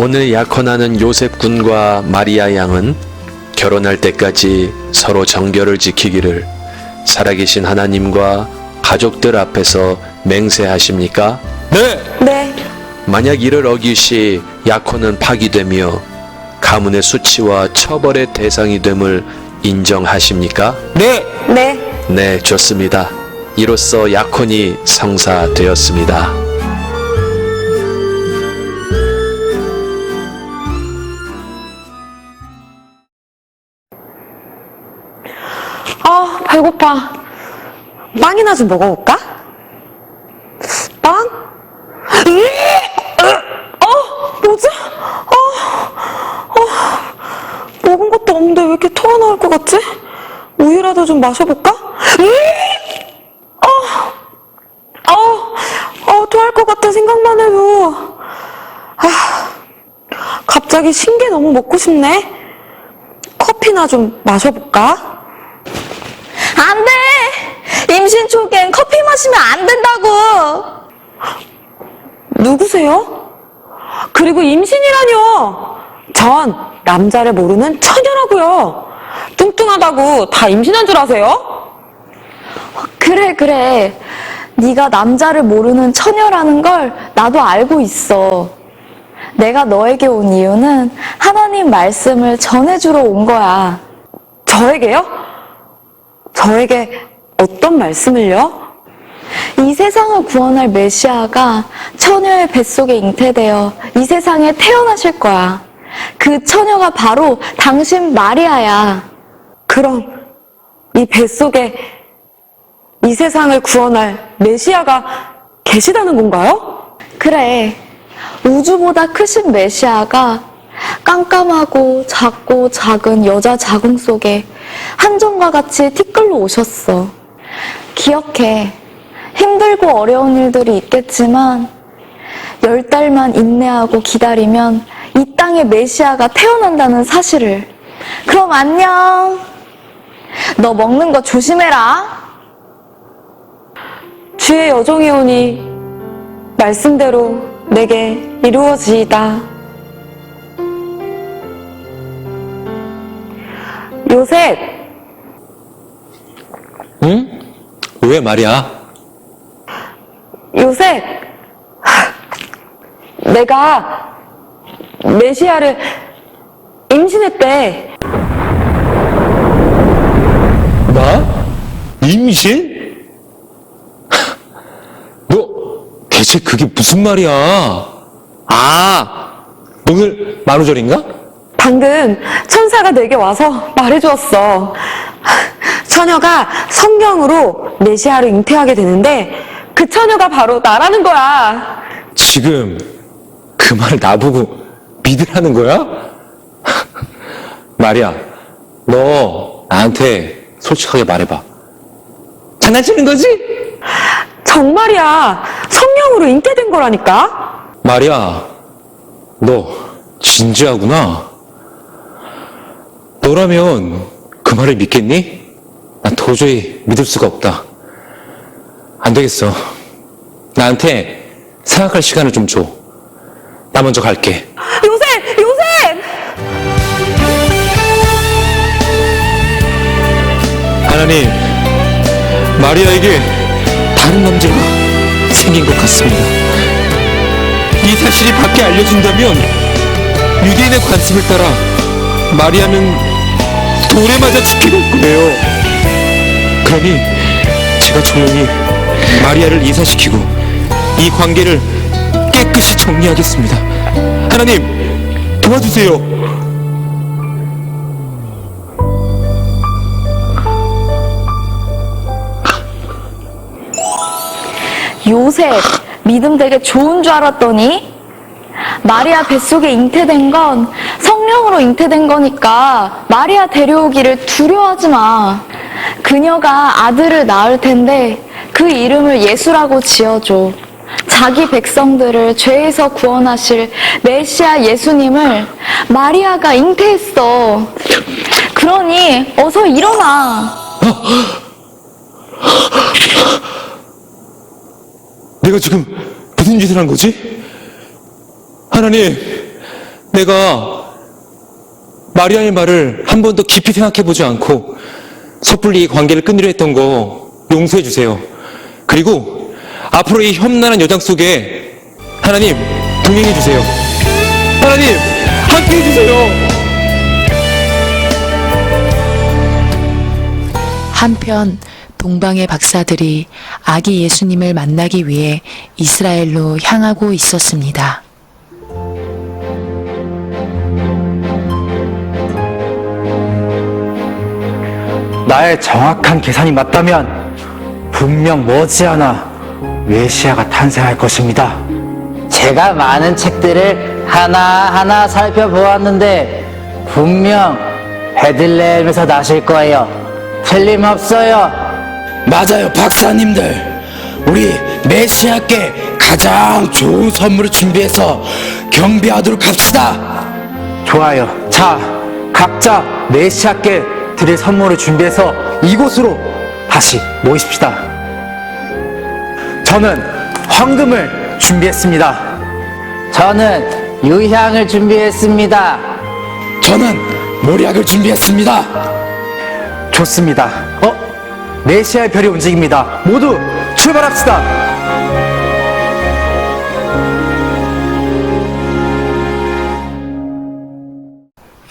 오늘 약혼하는 요셉 군과 마리아 양은 결혼할 때까지 서로 정결을 지키기를 살아계신 하나님과 가족들 앞에서 맹세하십니까? 네! 네, 만약 이를 어기시 약혼은 파기되며 가문의 수치와 처벌의 대상이 됨을 인정하십니까? 네! 네. 네, 좋습니다. 이로써 약혼이 성사되었습니다. 아, 배고파. 빵이나 좀 먹어볼까? 빵? 으이! 으! 어, 뭐지? 어, 어, 먹은 것도 없는데 왜 이렇게 토가 나올 것 같지? 우유라도 좀 마셔볼까? 으이! 어, 어, 어, 토할 것 같아, 생각만 해도. 아, 갑자기 신게 너무 먹고 싶네? 커피나 좀 마셔볼까? 안 돼! 임신 초기엔 커피 마시면 안 된다고! 누구세요? 그리고 임신이라뇨! 전 남자를 모르는 처녀라고요. 뚱뚱하다고 다 임신한 줄 아세요? 그래, 그래. 네가 남자를 모르는 처녀라는 걸 나도 알고 있어. 내가 너에게 온 이유는 하나님 말씀을 전해주러 온 거야. 저에게요? 저에게 어떤 말씀을요? 이 세상을 구원할 메시아가 처녀의 뱃속에 잉태되어 이 세상에 태어나실 거야. 그 처녀가 바로 당신 마리아야. 그럼 이 뱃속에 이 세상을 구원할 메시아가 계시다는 건가요? 그래. 우주보다 크신 메시아가 깜깜하고 작고 작은 여자 자궁 속에 한정과 같이 티끌로 오셨어. 기억해. 힘들고 어려운 일들이 있겠지만, 열 달만 인내하고 기다리면 이 땅에 메시아가 태어난다는 사실을. 그럼 안녕. 너 먹는 거 조심해라. 주의 여종이 오니 말씀대로 내게 이루어지이다. 요셉, 응? 왜 말이야? 요셉, 내가 메시아를 임신했대. 나? 임신? 너 대체 그게 무슨 말이야? 아, 오늘 만우절인가? 방금 천사가 내게 와서 말해주었어. 처녀가 성경으로 메시아를 잉태하게 되는데 그 처녀가 바로 나라는 거야. 지금 그말 나보고 믿으라는 거야? 말이야, 너 나한테 솔직하게 말해봐. 장난치는 거지? 정말이야. 성령으로 잉태된 거라니까. 말이야, 너 진지하구나. 너라면 그 말을 믿겠니? 난 도저히 믿을 수가 없다. 안 되겠어. 나한테 생각할 시간을 좀 줘. 나 먼저 갈게. 하나님, 마리아에게 다른 남자가 생긴 것 같습니다. 이 사실이 밖에 알려진다면 유대인의 관습을 따라 마리아는 돌에 맞아 죽게 될 거예요. 그러니 제가 조용히 마리아를 이사시키고 이 관계를 깨끗이 정리하겠습니다. 하나님, 도와주세요. 요셉, 믿음 되게 좋은 줄 알았더니, 마리아 뱃속에 잉태된 건 성령으로 잉태된 거니까 마리아 데려오기를 두려워하지 마. 그녀가 아들을 낳을 텐데 그 이름을 예수라고 지어줘. 자기 백성들을 죄에서 구원하실 메시아 예수님을 마리아가 잉태했어. 그러니 어서 일어나. 내가 지금 무슨 짓을 한 거지? 하나님, 내가 마리아의 말을 한 번 더 깊이 생각해 보지 않고 섣불리 이 관계를 끊으려 했던 거 용서해 주세요. 그리고 앞으로 이 험난한 여정 속에 하나님 동행해 주세요. 하나님 함께 해 주세요. 한편 동방의 박사들이 아기 예수님을 만나기 위해 이스라엘로 향하고 있었습니다. 나의 정확한 계산이 맞다면 분명 머지않아 메시아가 탄생할 것입니다. 제가 많은 책들을 하나하나 살펴보았는데 분명 베들레헴에서 나실 거예요. 틀림없어요. 맞아요, 박사님들. 우리 메시아께 가장 좋은 선물을 준비해서 경배하도록 합시다. 좋아요. 자, 각자 메시아께 드릴 선물을 준비해서 이곳으로 다시 모이십시다. 저는 황금을 준비했습니다. 저는 유향을 준비했습니다. 저는 모략을 준비했습니다. 좋습니다. 어? 메시아의 별이 움직입니다. 모두 출발합시다.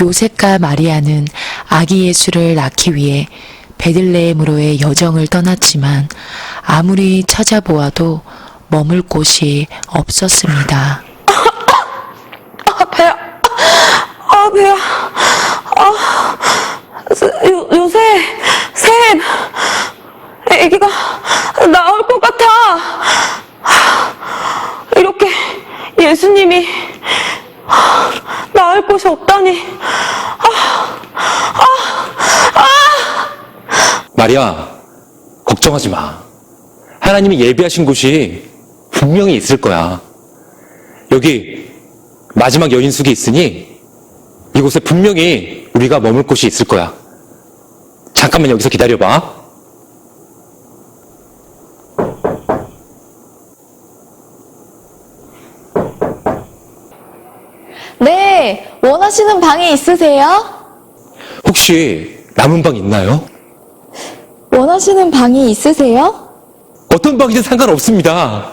요셉과 마리아는 아기 예수를 낳기 위해 베들레헴으로의 여정을 떠났지만 아무리 찾아보아도 머물 곳이 없었습니다. 아, 배야. 아, 배야. 아, 요, 요새, 샘. 애기가 나올 것 같아. 이렇게 예수님이 나을 곳이 없다니. 마리아, 걱정하지 마. 하나님이 예비하신 곳이 분명히 있을 거야. 여기 마지막 여인숙이 있으니 이곳에 분명히 우리가 머물 곳이 있을 거야. 잠깐만 여기서 기다려봐. 원하시는 방이 있으세요? 혹시 남은 방 있나요? 원하시는 방이 있으세요? 어떤 방이든 상관없습니다.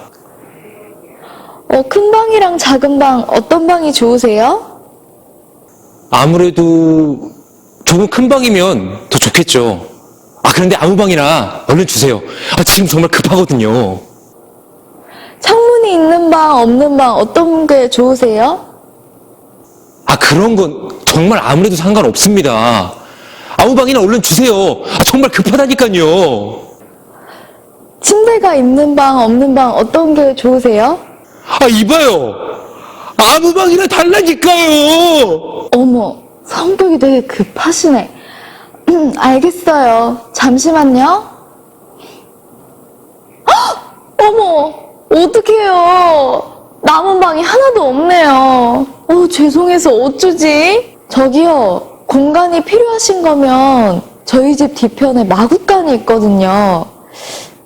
어, 큰 방이랑 작은 방 어떤 방이 좋으세요? 아무래도 조금 큰 방이면 더 좋겠죠. 아, 그런데 아무 방이나 얼른 주세요. 아, 지금 정말 급하거든요. 창문이 있는 방, 없는 방 어떤 게 좋으세요? 아, 그런 건 정말 아무래도 상관없습니다. 아무 방이나 얼른 주세요. 아, 정말 급하다니까요. 침대가 있는 방, 없는 방 어떤 게 좋으세요? 아, 이봐요. 아무 방이나 달라니까요. 어머, 성격이 되게 급하시네. 음, 알겠어요. 잠시만요. 헉! 어머, 어떡해요. 남은 방이 하나도 없네요. 어, 죄송해서 어쩌지? 저기요, 공간이 필요하신 거면 저희 집 뒤편에 마구간이 있거든요.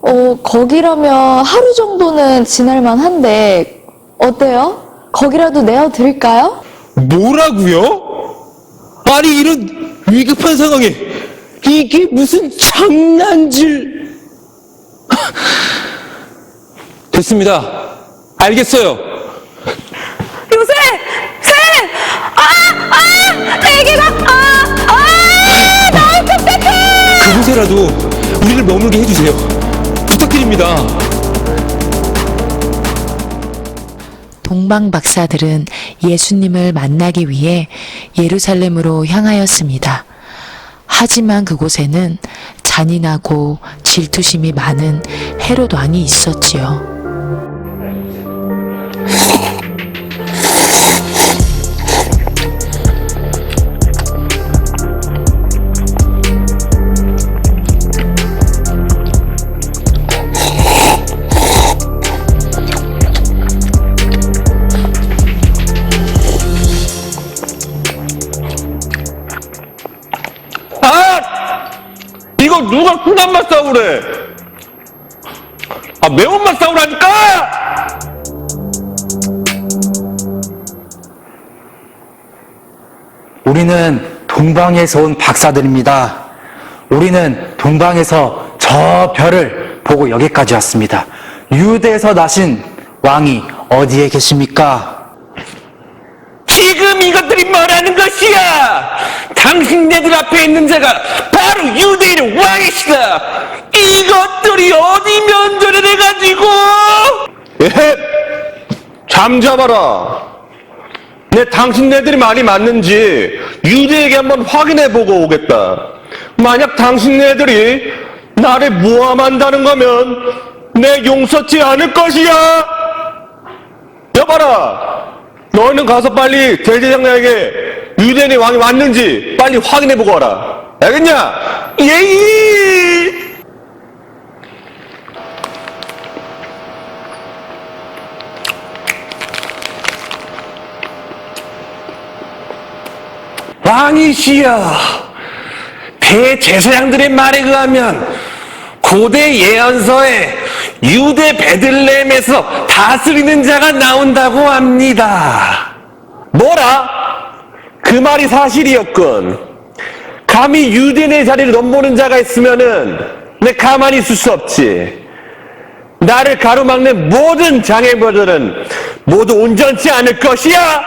어, 거기라면 하루 정도는 지날만 한데, 어때요? 거기라도 내어드릴까요? 뭐라고요? 아니, 이런 위급한 상황에 이게 무슨 장난질. 됐습니다. 알겠어요. 아! 애기가, 아, 아! 것 같아! 그곳에라도 우리를 머물게 해주세요. 부탁드립니다. 동방 박사들은 예수님을 만나기 위해 예루살렘으로 향하였습니다. 하지만 그곳에는 잔인하고 질투심이 많은 헤롯 왕이 있었지요. 맞싸 그래? 아, 매운맛 싸우라니까! 우리는 동방에서 온 박사들입니다. 우리는 동방에서 저 별을 보고 여기까지 왔습니다. 유대에서 나신 왕이 어디에 계십니까? 지금 이것들이 뭐라는 것이야! 당신네들 앞에 있는 자가 바로 유대인의 왕이시다! 이것들이 어디 면전을 해가지고! 예, 잠잡아라. 내 당신네들이 말이 맞는지 유대에게 한번 확인해보고 오겠다. 만약 당신네들이 나를 모함한다는 거면 내 용서치 않을 것이야. 여봐라. 너희는 가서 빨리 대제장에게 유대인의 왕이 맞는지 빨리 확인해보고 와라. 알겠냐? 예이! 왕이시여! 대제사장들의 말에 의하면 고대 예언서에 유대 베들레헴에서 다스리는 자가 나온다고 합니다. 뭐라? 그 말이 사실이었군. 감히 유대인의 자리를 넘보는 자가 있으면은 내 가만히 있을 수 없지. 나를 가로막는 모든 장애물들은 모두 온전치 않을 것이야.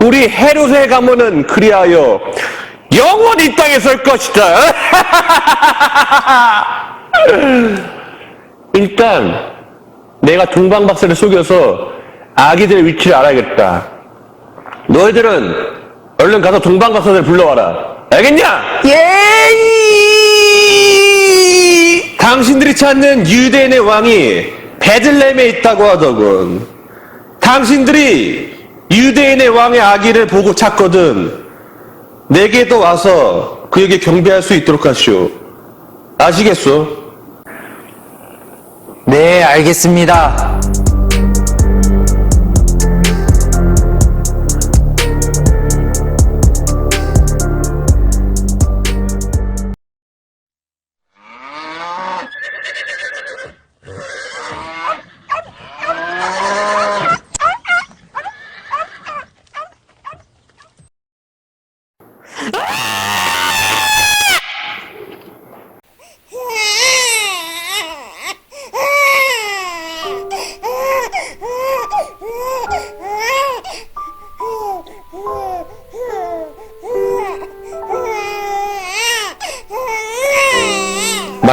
우리 헤롯의 가문은 그리하여 영원히 이 땅에 설 것이다. 일단 내가 동방박사를 속여서 아기들의 위치를 알아야겠다. 너희들은 얼른 가서 동방박사들 불러와라. 알겠냐? 예! 당신들이 찾는 유대인의 왕이 베들레헴에 있다고 하더군. 당신들이 유대인의 왕의 아기를 보고 찾거든. 내게도 와서 그에게 경배할 수 있도록 하시오. 아시겠소? 네, 알겠습니다.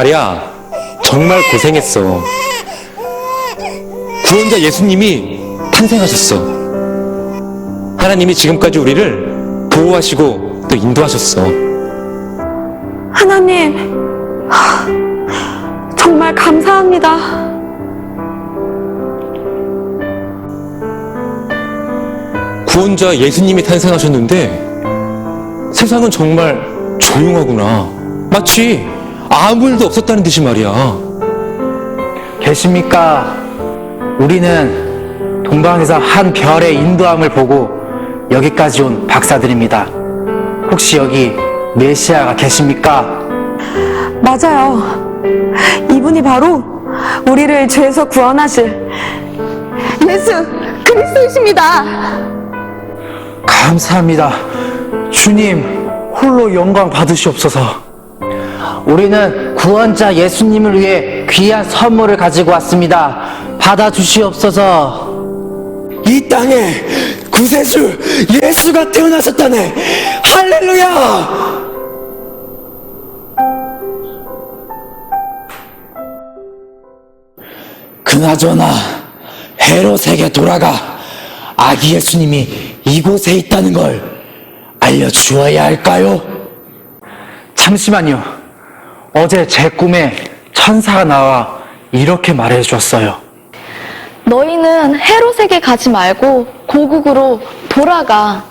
말이야, 정말 고생했어. 구원자 예수님이 탄생하셨어. 하나님이 지금까지 우리를 보호하시고 또 인도하셨어. 하나님, 하, 정말 감사합니다. 구원자 예수님이 탄생하셨는데 세상은 정말 조용하구나. 마치 아무 일도 없었다는 듯이 말이야. 계십니까? 우리는 동방에서 한 별의 인도함을 보고 여기까지 온 박사들입니다. 혹시 여기 메시아가 계십니까? 맞아요. 이분이 바로 우리를 죄에서 구원하실 예수 그리스도이십니다. 감사합니다. 주님, 홀로 영광 받으시옵소서. 우리는 구원자 예수님을 위해 귀한 선물을 가지고 왔습니다. 받아주시옵소서. 이 땅에 구세주 예수가 태어나셨다네. 할렐루야! 그나저나 헤롯에게 돌아가 아기 예수님이 이곳에 있다는 걸 알려주어야 할까요? 잠시만요. 어제 제 꿈에 천사가 나와 이렇게 말해 주었어요. 너희는 헤롯에게 가지 말고 고국으로 돌아가.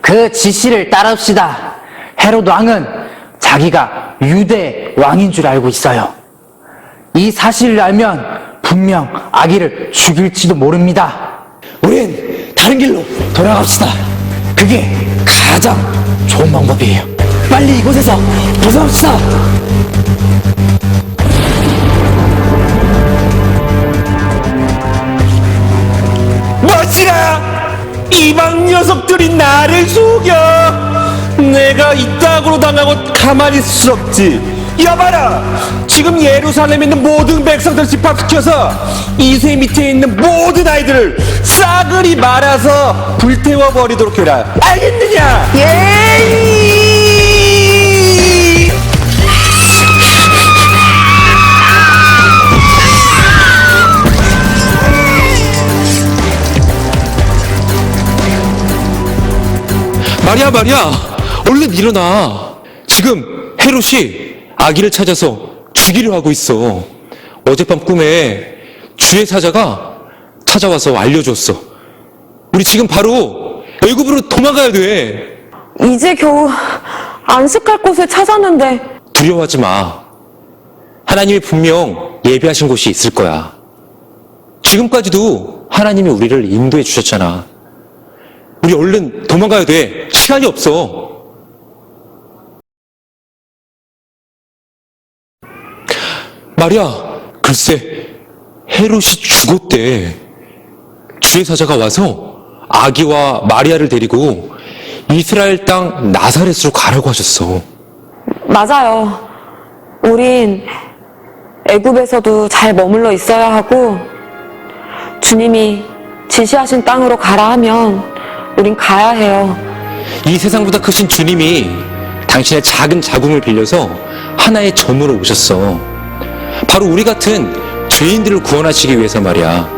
그 지시를 따릅시다. 헤롯 왕은 자기가 유대 왕인 줄 알고 있어요. 이 사실을 알면 분명 아기를 죽일지도 모릅니다. 우린 다른 길로 돌아갑시다. 그게 가장 좋은 방법이에요. 빨리 이곳에서 벗어납시다. 멋지라! 이방 녀석들이 나를 속여! 내가 이따구로 당하고 가만히 있을 수 없지. 여봐라! 지금 예루살렘에 있는 모든 백성들 집합시켜서 이세 밑에 있는 모든 아이들을 싸그리 말아서 불태워버리도록 해라. 알겠느냐? 예! 마리아, 마리아! 얼른 일어나! 지금 헤롯이 아기를 찾아서 죽이려 하고 있어. 어젯밤 꿈에 주의 사자가 찾아와서 알려줬어. 우리 지금 바로 애굽으로 도망가야 돼. 이제 겨우 안식할 곳을 찾았는데 두려워하지 마. 하나님이 분명 예비하신 곳이 있을 거야. 지금까지도 하나님이 우리를 인도해 주셨잖아. 우리 얼른 도망가야 돼. 시간이 없어. 마리아, 글쎄, 헤롯이 죽었대. 주의 사자가 와서 아기와 마리아를 데리고 이스라엘 땅 나사렛으로 가라고 하셨어. 맞아요. 우린 애굽에서도 잘 머물러 있어야 하고 주님이 지시하신 땅으로 가라 하면 우린 가야 해요. 이 세상보다 크신 주님이 당신의 작은 자궁을 빌려서 하나의 점으로 오셨어. 바로 우리 같은 죄인들을 구원하시기 위해서 말이야.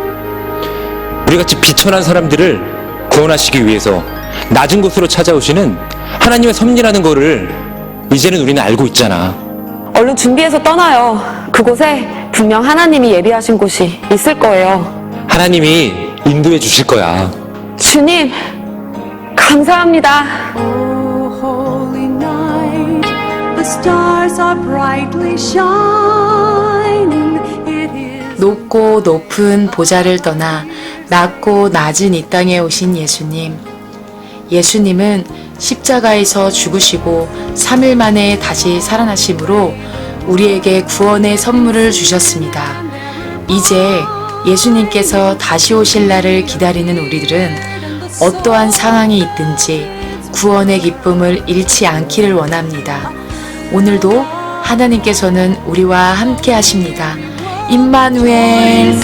우리 같이 비천한 사람들을 구원하시기 위해서 낮은 곳으로 찾아오시는 하나님의 섭리라는 거를 이제는 우리는 알고 있잖아. 얼른 준비해서 떠나요. 그곳에 분명 하나님이 예비하신 곳이 있을 거예요. 하나님이 인도해 주실 거야. 주님, 감사합니다. Oh, 높고 높은 보좌를 떠나 낮고 낮은 이 땅에 오신 예수님. 예수님은 십자가에서 죽으시고 3일 만에 다시 살아나심으로 우리에게 구원의 선물을 주셨습니다. 이제 예수님께서 다시 오실 날을 기다리는 우리들은 어떠한 상황이 있든지 구원의 기쁨을 잃지 않기를 원합니다. 오늘도 하나님께서는 우리와 함께 하십니다. 임마누엘